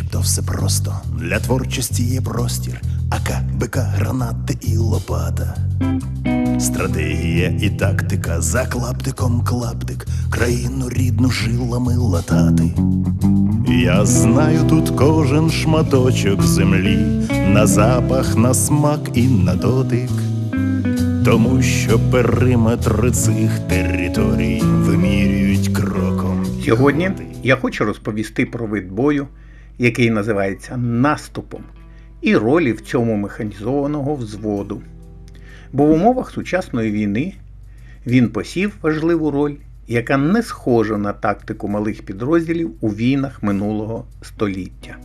начебто все просто. Для творчості є простір, АК, БК, гранати і лопата. Стратегія і тактика за клаптиком клаптик, країну рідну жилами латати. Я знаю тут кожен шматочок землі, на запах, на смак і на дотик. Тому що периметр цих територій вимірюють кроком. Сьогодні я хочу розповісти про вид бою, який називається наступом, і ролі в цьому механізованого взводу. Бо в умовах сучасної війни він посів важливу роль, яка не схожа на тактику малих підрозділів у війнах минулого століття.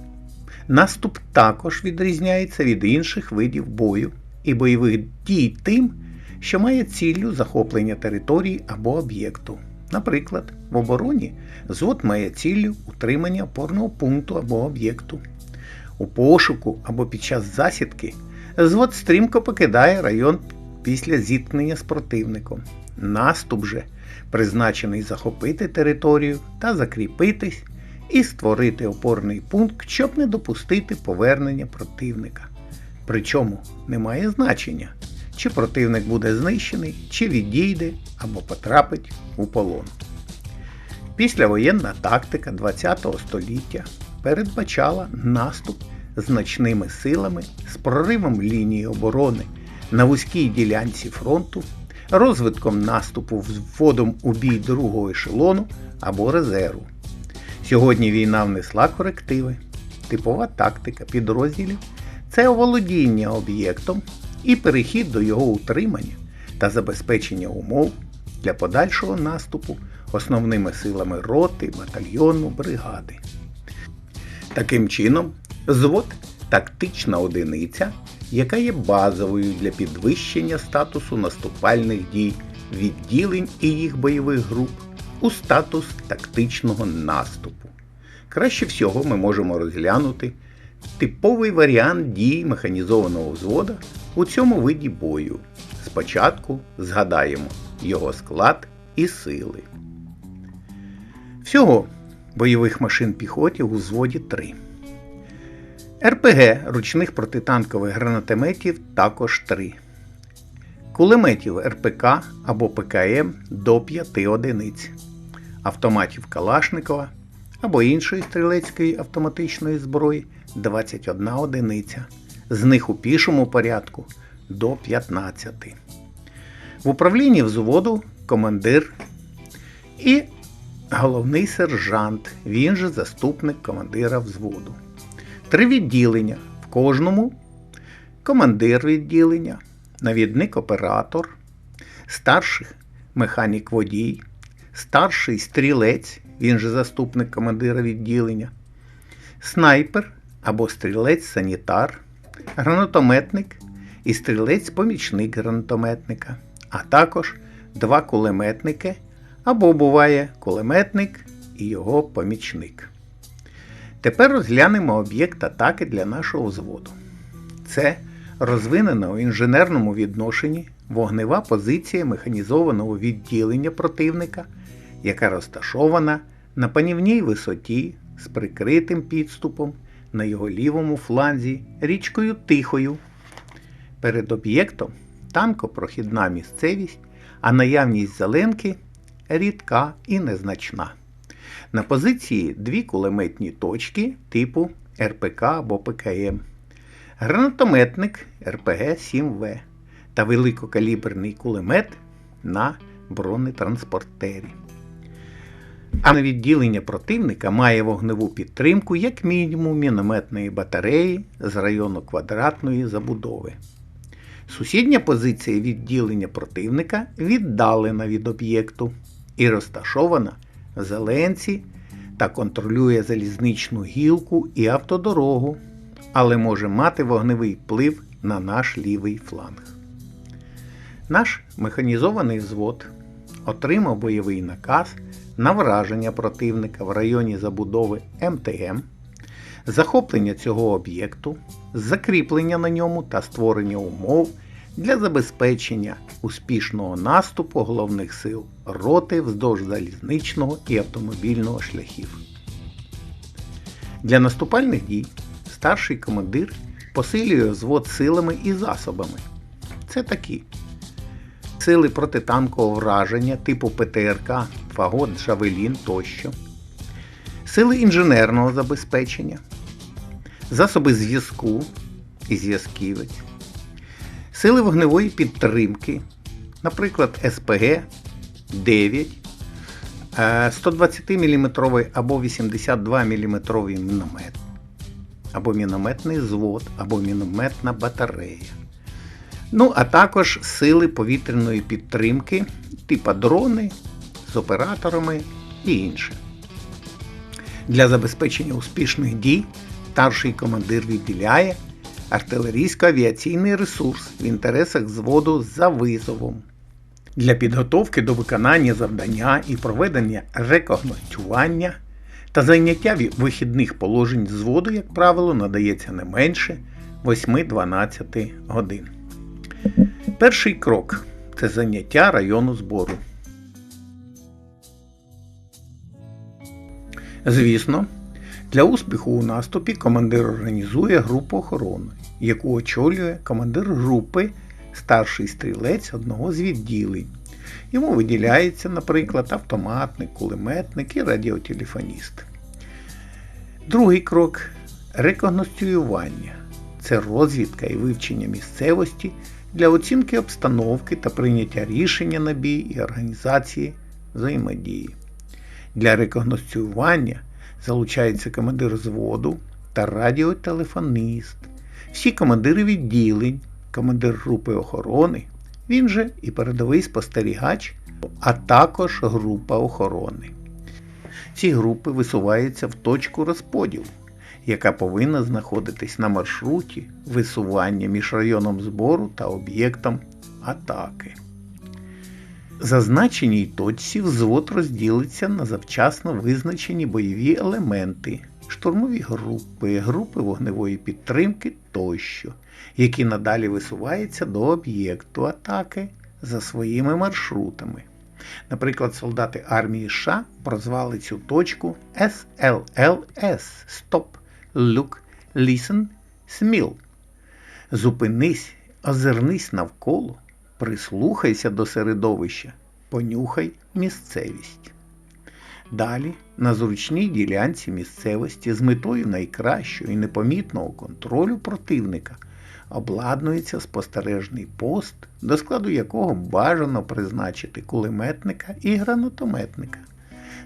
Наступ також відрізняється від інших видів бою і бойових дій тим, що має ціллю захоплення території або об'єкту. Наприклад, в обороні звод має ціллю утримання опорного пункту або об'єкту. У пошуку або під час засідки звод стрімко покидає район після зіткнення з противником. Наступ же призначений захопити територію та закріпитись і створити опорний пункт, щоб не допустити повернення противника. Причому немає значення, чи противник буде знищений, чи відійде або потрапить у полон. Післявоєнна тактика ХХ століття передбачала наступ значними силами з проривом лінії оборони на вузькій ділянці фронту, розвитком наступу вводом у бій другого ешелону або резерву. Сьогодні війна внесла корективи. Типова тактика підрозділів це оволодіння об'єктом і перехід до його утримання та забезпечення умов для подальшого наступу основними силами роти, батальйону, бригади. Таким чином, звод тактична одиниця, яка є базовою для підвищення статусу наступальних дій відділень і їх бойових груп у статус тактичного наступу. Краще всього ми можемо розглянути типовий варіант дій механізованого взвода у цьому виді бою. Спочатку згадаємо його склад і сили. Всього бойових машин піхоті у взводі 3. РПГ ручних протитанкових гранатометів також 3. Кулеметів РПК або ПКМ до 5 одиниць. Автоматів Калашникова або іншої стрілецької автоматичної зброї 21 одиниця. З них у пішому порядку до 15. В управлінні взводу командир і головний сержант, він же заступник командира взводу. Три відділення. В кожному командир відділення, навідник-оператор, старший механік-водій, старший стрілець, він же заступник командира відділення, снайпер або стрілець-санітар, гранатометник і стрілець-помічник гранатометника, а також два кулеметники або буває кулеметник і його помічник. Тепер розглянемо об'єкт атаки для нашого взводу. Це розвинена у інженерному відношенні вогнева позиція механізованого відділення противника, яка розташована на панівній висоті з прикритим підступом на його лівому фланзі річкою Тихою. Перед об'єктом танкопрохідна місцевість, а наявність зеленки рідка і незначна. На позиції дві кулеметні точки типу РПК або ПКМ, гранатометник РПГ-7В та великокаліберний кулемет на бронетранспортері. А на відділення противника має вогневу підтримку як мінімум мінометної батареї з району квадратної забудови. Сусідня позиція відділення противника віддалена від об'єкту і розташована в Зеленці та контролює залізничну гілку і автодорогу, але може мати вогневий вплив на наш лівий фланг. Наш механізований взвод отримав бойовий наказ на враження противника в районі забудови МТМ, захоплення цього об'єкту, закріплення на ньому та створення умов для забезпечення успішного наступу головних сил роти вздовж залізничного і автомобільного шляхів. Для наступальних дій старший командир посилює взвод силами і засобами. Це такі сили протитанкового враження типу ПТРК, Фагот, Джавелін тощо, сили інженерного забезпечення, засоби зв'язку і зв'язківець, сили вогневої підтримки, наприклад, СПГ 9, 120 мм або 82 мм міномет, або мінометний звод, або мінометна батарея. Ну, а також сили повітряної підтримки, типа дрони з операторами і інше. Для забезпечення успішних дій старший командир відділяє артилерійсько-авіаційний ресурс в інтересах зводу за визовом. Для підготовки до виконання завдання і проведення рекогностювання та зайняття вихідних положень зводу, як правило, надається не менше 8-12 годин. Перший крок це заняття району збору. Звісно, для успіху у наступі командир організує групу охорони, яку очолює командир групи, старший стрілець одного з відділень. Йому виділяється, наприклад, автоматник, кулеметник і радіотелефоніст. Другий крок рекогностюювання. Це розвідка і вивчення місцевості для оцінки обстановки та прийняття рішення на бій і організації взаємодії. Для рекогностювання залучається командир зводу та радіотелефоніст, всі командири відділень, командир групи охорони, він же і передовий спостерігач, а також група охорони. Ці групи висуваються в точку розподілу яка повинна знаходитись на маршруті висування між районом збору та об'єктом атаки. Зазначеній точці взвод розділиться на завчасно визначені бойові елементи, штурмові групи, групи вогневої підтримки тощо, які надалі висуваються до об'єкту атаки за своїми маршрутами. Наприклад, солдати армії США прозвали цю точку SLLS Стоп Look, listen, smell. Зупинись, озирнись навколо, прислухайся до середовища, понюхай місцевість. Далі на зручній ділянці місцевості з метою найкращого і непомітного контролю противника обладнується спостережний пост, до складу якого бажано призначити кулеметника і гранатометника.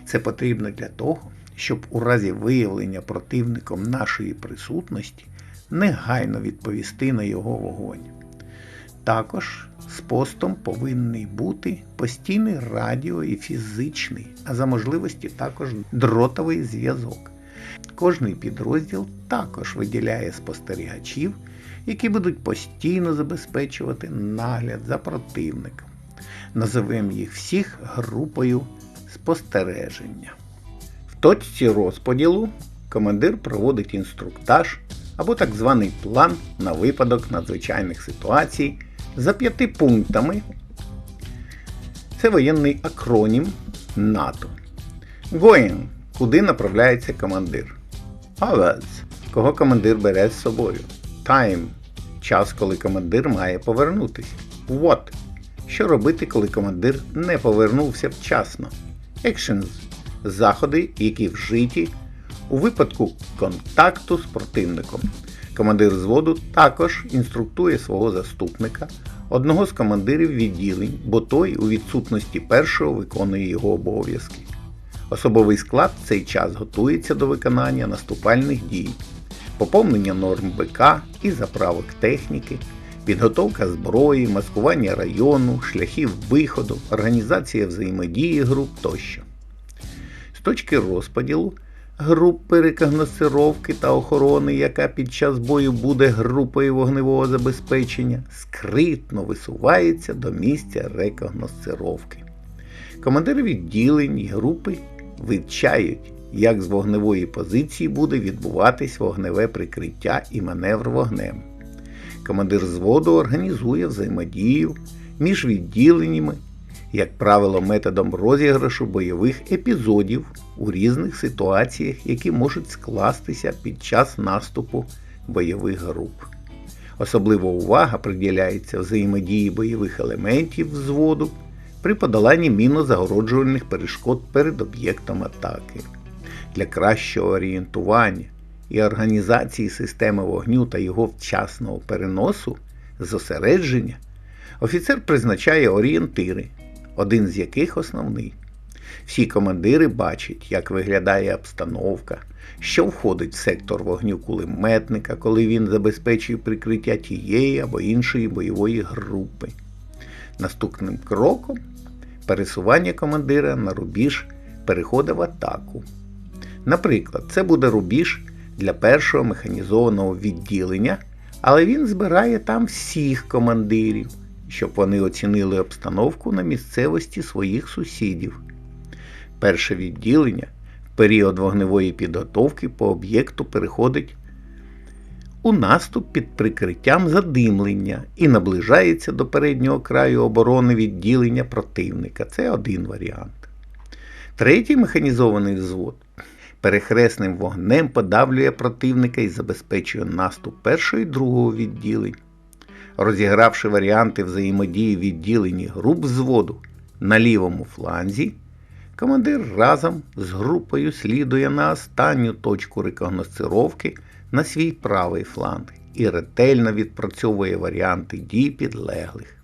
Це потрібно для того, щоб у разі виявлення противником нашої присутності негайно відповісти на його вогонь. Також з постом повинний бути постійний радіо і фізичний, а за можливості також дротовий зв'язок. Кожний підрозділ також виділяє спостерігачів, які будуть постійно забезпечувати нагляд за противником. Називаємо їх всіх групою спостереження В точці розподілу командир проводить інструктаж або так званий план на випадок надзвичайних ситуацій за п'яти пунктами. Це воєнний акронім НАТО. Going куди направляється командир. Hours кого командир бере з собою. Time час, коли командир має повернутися. What що робити, коли командир не повернувся вчасно. Actions заходи, які вжиті у випадку контакту з противником. Командир зводу також інструктує свого заступника, одного з командирів відділень, бо той у відсутності першого виконує його обов'язки. Особовий склад в цей час готується до виконання наступальних дій, поповнення норм БК і заправок техніки, підготовка зброї, маскування району, шляхів виходу, організація взаємодії груп тощо з точки розподілу групи рекогносцировки та охорони, яка під час бою буде групою вогневого забезпечення, скритно висувається до місця рекогносцировки. Командири відділень і групи вивчають, як з вогневої позиції буде відбуватись вогневе прикриття і маневр вогнем. Командир зводу організує взаємодію між відділеннями як правило, методом розіграшу бойових епізодів у різних ситуаціях, які можуть скластися під час наступу бойових груп. Особлива увага приділяється взаємодії бойових елементів взводу при подоланні мінозагороджувальних перешкод перед об'єктом атаки. Для кращого орієнтування і організації системи вогню та його вчасного переносу, зосередження, офіцер призначає орієнтири, один з яких основний. Всі командири бачать, як виглядає обстановка, що входить в сектор вогню кулеметника, коли він забезпечує прикриття тієї або іншої бойової групи. Наступним кроком пересування командира на рубіж переходить в атаку. Наприклад, це буде рубіж для першого механізованого відділення, але він збирає там всіх командирів, щоб вони оцінили обстановку на місцевості своїх сусідів. Перше відділення в період вогневої підготовки по об'єкту переходить у наступ під прикриттям задимлення і наближається до переднього краю оборони відділення противника. Це один варіант. Третій механізований взвод перехресним вогнем подавлює противника і забезпечує наступ першого і другого відділень. Розігравши варіанти взаємодії відділені груп взводу на лівому фланзі, командир разом з групою слідує на останню точку рекогносцировки на свій правий фланг і ретельно відпрацьовує варіанти дій підлеглих.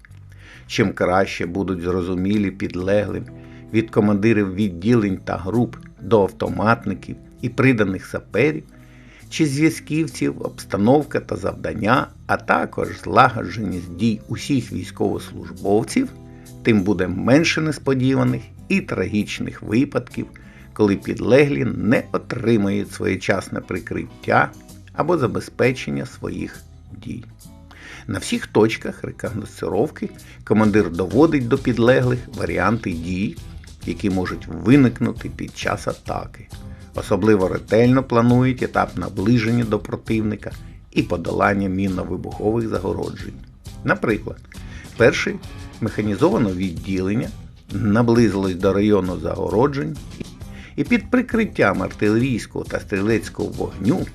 Чим краще будуть зрозумілі підлеглим від командирів відділень та груп до автоматників і приданих саперів, чи зв'язківців, обстановка та завдання, а також злагодженість дій усіх військовослужбовців, тим буде менше несподіваних і трагічних випадків, коли підлеглі не отримують своєчасне прикриття або забезпечення своїх дій. На всіх точках рекогносцировки командир доводить до підлеглих варіанти дій, які можуть виникнути під час атаки. Особливо ретельно планують етап наближення до противника і подолання мінно-вибухових загороджень. Наприклад, перше механізоване відділення наблизилось до району загороджень і під прикриттям артилерійського та стрілецького вогню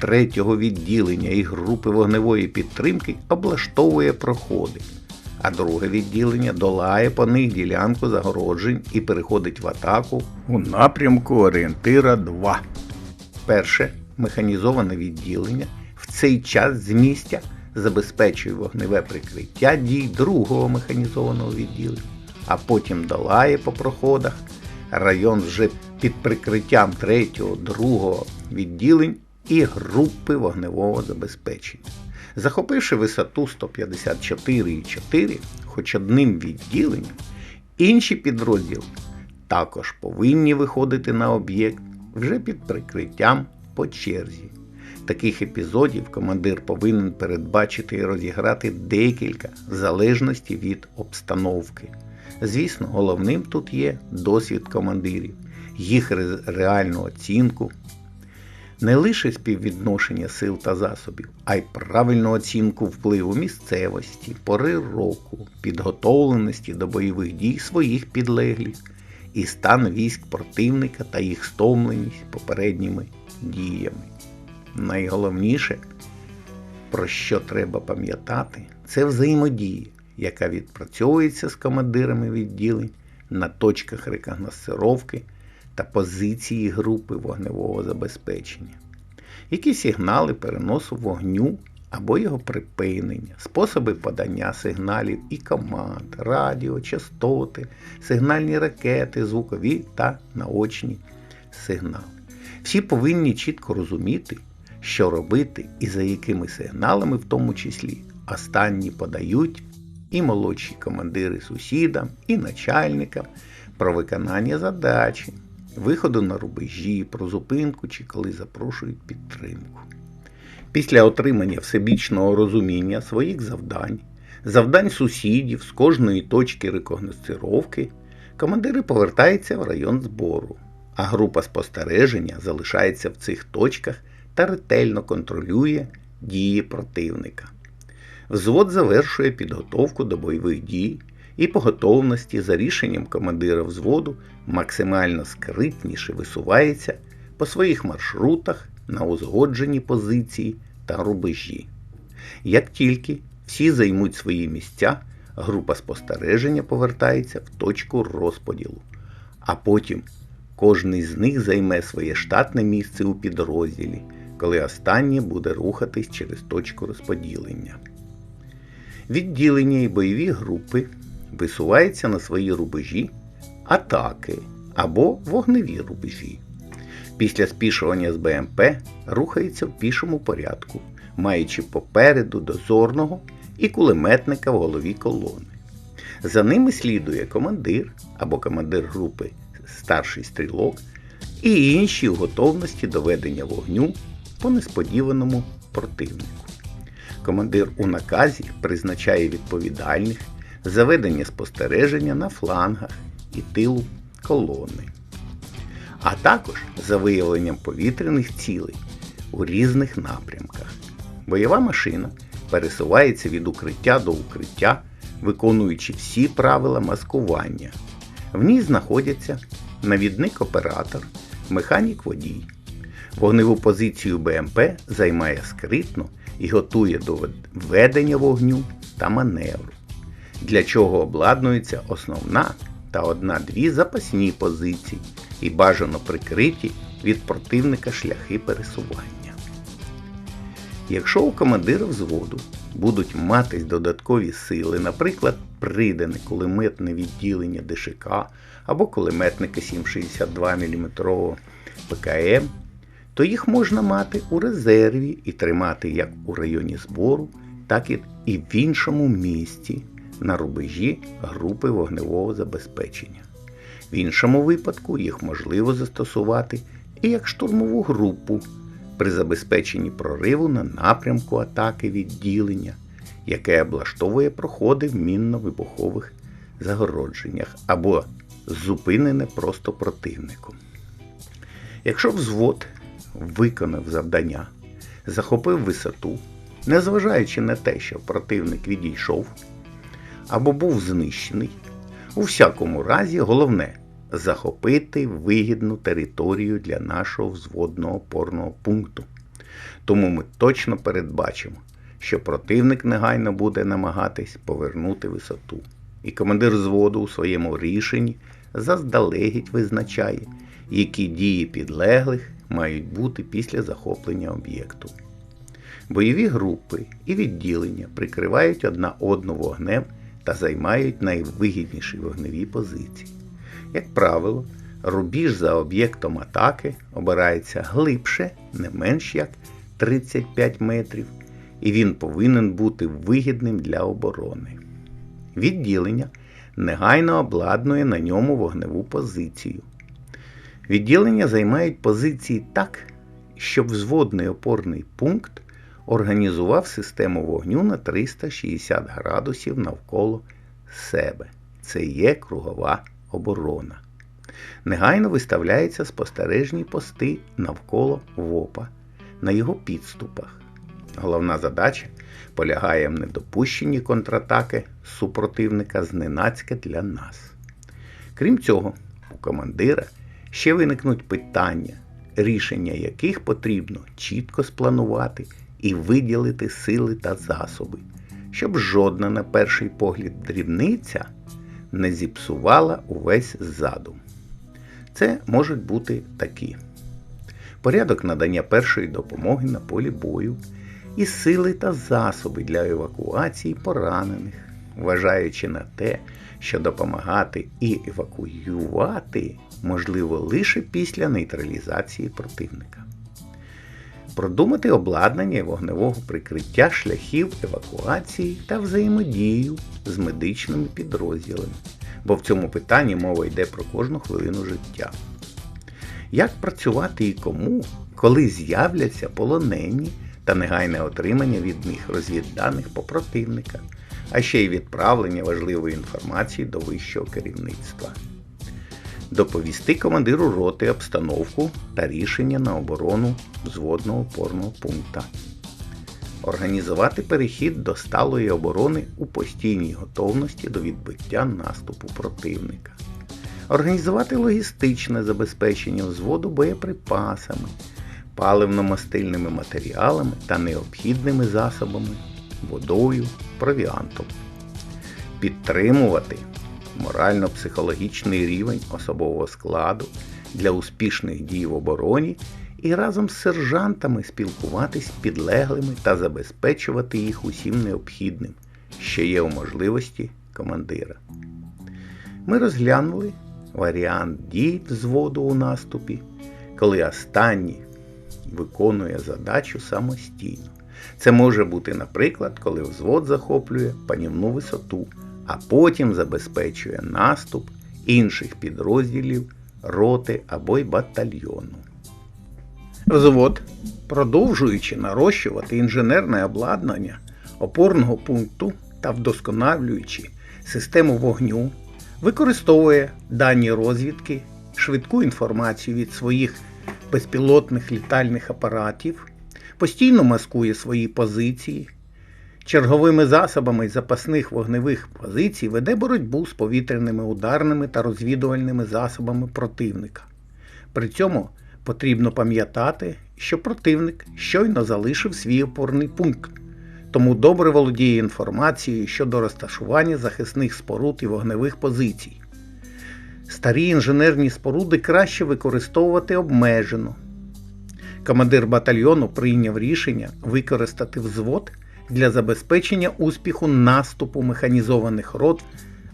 третього відділення і групи вогневої підтримки облаштовує проходи, а друге відділення долає по них ділянку загороджень і переходить в атаку у напрямку орієнтира 2. Перше механізоване відділення в цей час з місця забезпечує вогневе прикриття дій другого механізованого відділення, а потім долає по проходах район вже під прикриттям третього, другого відділень і групи вогневого забезпечення. Захопивши висоту 154,4 хоч одним відділенням, інші підрозділи також повинні виходити на об'єкт вже під прикриттям по черзі. Таких епізодів командир повинен передбачити і розіграти декілька в залежності від обстановки. Звісно, головним тут є досвід командирів, їх реальну оцінку не лише співвідношення сил та засобів, а й правильну оцінку впливу місцевості, пори року, підготовленості до бойових дій своїх підлеглих і стан військ противника та їх стомленість попередніми діями. Найголовніше, про що треба пам'ятати, це взаємодія, яка відпрацьовується з командирами відділень на точках рекогносцировки та позиції групи вогневого забезпечення, які сигнали переносу вогню або його припинення, способи подання сигналів і команд, радіо, частоти, сигнальні ракети, звукові та наочні сигнали. Всі повинні чітко розуміти, що робити і за якими сигналами, в тому числі, останні подають і молодші командири сусідам, і начальникам про виконання задачі, виходу на рубежі, про зупинку чи коли запрошують підтримку. Після отримання всебічного розуміння своїх завдань, завдань сусідів з кожної точки рекогносцировки, командири повертаються в район збору, а група спостереження залишається в цих точках та ретельно контролює дії противника. Взвод завершує підготовку до бойових дій і по готовності за рішенням командира взводу максимально скритніше висувається по своїх маршрутах на узгоджені позиції та рубежі. Як тільки всі займуть свої місця, група спостереження повертається в точку розподілу, а потім кожний з них займе своє штатне місце у підрозділі, коли останнє буде рухатись через точку розподілення. Відділення і бойові групи висуваються на свої рубежі атаки або вогневі рубежі. Після спішування з БМП рухається в пішому порядку, маючи попереду дозорного і кулеметника в голові колони. За ними слідує командир або командир групи старший стрілок і інші в готовності до ведення вогню по несподіваному противнику. Командир у наказі призначає відповідальних за ведення спостереження на флангах і тилу колони, а також за виявленням повітряних цілей у різних напрямках. Бойова машина пересувається від укриття до укриття, виконуючи всі правила маскування. В ній знаходяться навідник-оператор, механік-водій. Вогневу позицію БМП займає скритно і готує до ведення вогню та маневру, для чого обладнується основна та одна-дві запасні позиції і бажано прикриті від противника шляхи пересування. Якщо у командира взводу будуть матись додаткові сили, наприклад, придане кулеметне відділення ДШК або кулеметники 762 мм ПКМ, то їх можна мати у резерві і тримати як у районі збору, так і в іншому місці на рубежі групи вогневого забезпечення. В іншому випадку їх можливо застосувати і як штурмову групу при забезпеченні прориву на напрямку атаки відділення, яке облаштовує проходи в мінно-вибухових загородженнях або зупинене просто противником. Якщо взвод виконав завдання, захопив висоту, незважаючи на те, що противник відійшов або був знищений, у всякому разі головне захопити вигідну територію для нашого взводного опорного пункту. Тому ми точно передбачимо, що противник негайно буде намагатись повернути висоту. І командир взводу у своєму рішенні заздалегідь визначає, які дії підлеглих мають бути після захоплення об'єкту. Бойові групи і відділення прикривають одна одну вогнем та займають найвигідніші вогневі позиції. Як правило, рубіж за об'єктом атаки обирається глибше, не менш як 35 метрів, і він повинен бути вигідним для оборони. Відділення негайно обладнує на ньому вогневу позицію. Відділення займають позиції так, щоб взводний опорний пункт організував систему вогню на 360 градусів навколо себе. Це є кругова оборона. Негайно виставляються спостережні пости навколо ВОПа на його підступах. Головна задача полягає в недопущенні контратаки супротивника зненацька для нас. Крім цього, у командира ще виникнуть питання, рішення яких потрібно чітко спланувати і виділити сили та засоби, щоб жодна, на перший погляд, дрібниця не зіпсувала увесь задум. Це можуть бути такі: порядок надання першої допомоги на полі бою і сили та засоби для евакуації поранених, вважаючи на те, що допомагати і евакуювати можливо лише після нейтралізації противника. Продумати обладнання вогневого прикриття шляхів евакуації та взаємодію з медичними підрозділами, бо в цьому питанні мова йде про кожну хвилину життя. Як працювати і кому, коли з'являться полонені та негайне отримання від них розвідданих по противника, а ще й відправлення важливої інформації до вищого керівництва. Доповісти командиру роти обстановку та рішення на оборону взводного опорного пункта. організувати перехід до сталої оборони у постійній готовності до відбиття наступу противника, організувати логістичне забезпечення взводу боєприпасами, паливно-мастильними матеріалами та необхідними засобами, водою, провіантом, підтримувати морально-психологічний рівень особового складу для успішних дій в обороні і разом з сержантами спілкуватись підлеглими та забезпечувати їх усім необхідним, що є у можливості командира. Ми розглянули варіант дій взводу у наступі, коли останній виконує задачу самостійно. Це може бути, наприклад, коли взвод захоплює панівну висоту, а потім забезпечує наступ інших підрозділів роти або й батальйону. Взвод, продовжуючи нарощувати інженерне обладнання опорного пункту та вдосконалюючи систему вогню, використовує дані розвідки, швидку інформацію від своїх безпілотних літальних апаратів, постійно маскує свої позиції, черговими засобами запасних вогневих позицій веде боротьбу з повітряними ударними та розвідувальними засобами противника. При цьому потрібно пам'ятати, що противник щойно залишив свій опорний пункт, тому добре володіє інформацією щодо розташування захисних споруд і вогневих позицій. Старі інженерні споруди краще використовувати обмежено. Командир батальйону прийняв рішення використати взвод для забезпечення успіху наступу механізованих рот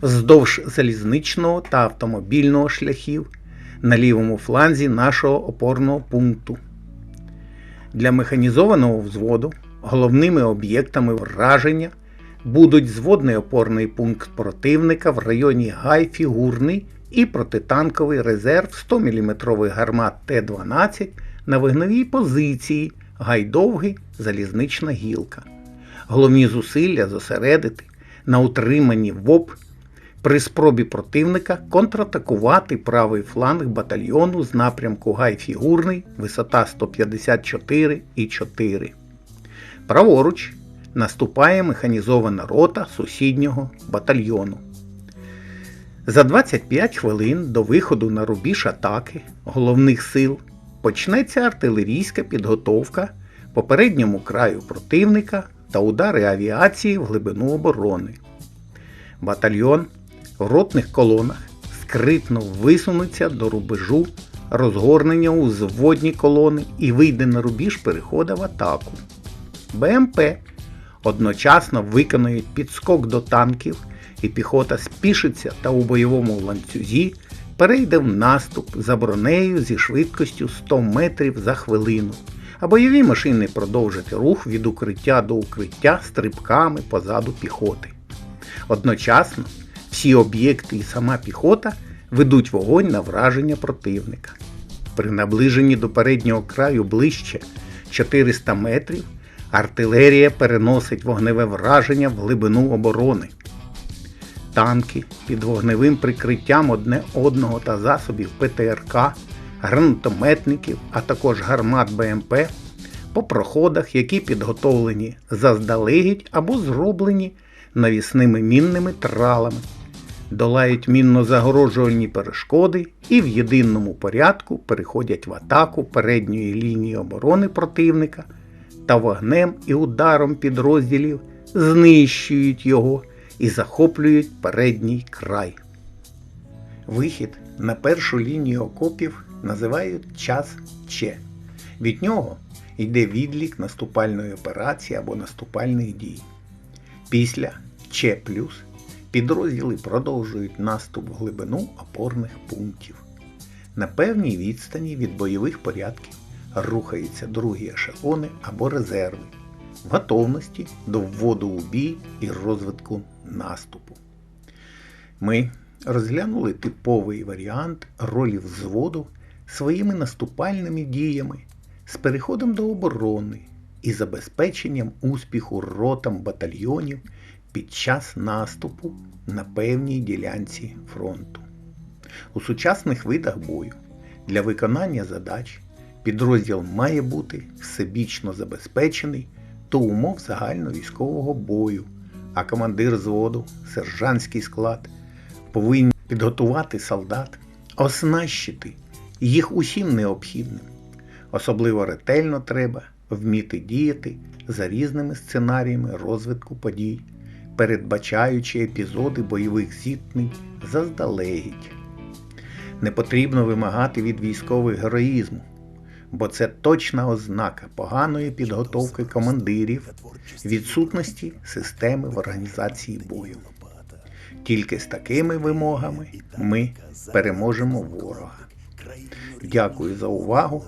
вздовж залізничного та автомобільного шляхів на лівому фланзі нашого опорного пункту. Для механізованого взводу головними об'єктами враження будуть зводний опорний пункт противника в районі Гай-Фігурний і протитанковий резерв 100 мм гармат Т-12 на вогневій позиції Гайдовгий залізнична гілка. Головні зусилля зосередити на утриманні ВОП при спробі противника контратакувати правий фланг батальйону з напрямку Гай-Фігурний, висота 154,4. Праворуч наступає механізована рота сусіднього батальйону. За 25 хвилин до виходу на рубіж атаки головних сил почнеться артилерійська підготовка попередньому краю противника та удари авіації в глибину оборони. Батальйон в ротних колонах скритно висунеться до рубежу розгорнення у зводні колони і вийде на рубіж переходу в атаку. БМП одночасно виконують підскок до танків, і піхота спішиться та у бойовому ланцюзі перейде в наступ за бронею зі швидкістю 100 метрів за хвилину а бойові машини продовжать рух від укриття до укриття стрибками позаду піхоти. Одночасно всі об'єкти і сама піхота ведуть вогонь на враження противника. При наближенні до переднього краю ближче 400 метрів артилерія переносить вогневе враження в глибину оборони. Танки під вогневим прикриттям одне одного та засобів ПТРК гранатометників, а також гармат БМП по проходах, які підготовлені заздалегідь або зроблені навісними мінними тралами, долають мінно-загороджувальні перешкоди і в єдиному порядку переходять в атаку передньої лінії оборони противника та вогнем і ударом підрозділів знищують його і захоплюють передній край. Вихід на першу лінію окопів називають час Ч. Від нього йде відлік наступальної операції або наступальних дій. Після Ч підрозділи продовжують наступ в глибину опорних пунктів. На певній відстані від бойових порядків рухаються другі ешелони або резерви в готовності до вводу у бій і розвитку наступу. Ми розглянули типовий варіант ролі взводу своїми наступальними діями з переходом до оборони і забезпеченням успіху ротам батальйонів під час наступу на певній ділянці фронту. У сучасних видах бою для виконання задач підрозділ має бути всебічно забезпечений до умов загальновійськового бою, а командир зводу, сержантський склад повинні підготувати солдат, оснащити їх усім необхідним. Особливо ретельно треба вміти діяти за різними сценаріями розвитку подій, передбачаючи епізоди бойових зіткнень заздалегідь. Не потрібно вимагати від військових героїзму, бо це точна ознака поганої підготовки командирів, відсутності системи в організації бою. Тільки з такими вимогами ми переможемо ворога. Дякую за увагу.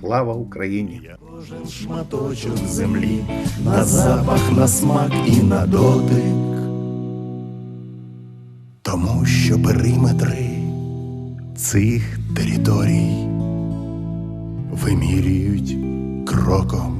Слава Україні! Кожен шматочок землі на запах, на смак і на дотик. Тому що периметри цих територій вимірюють кроком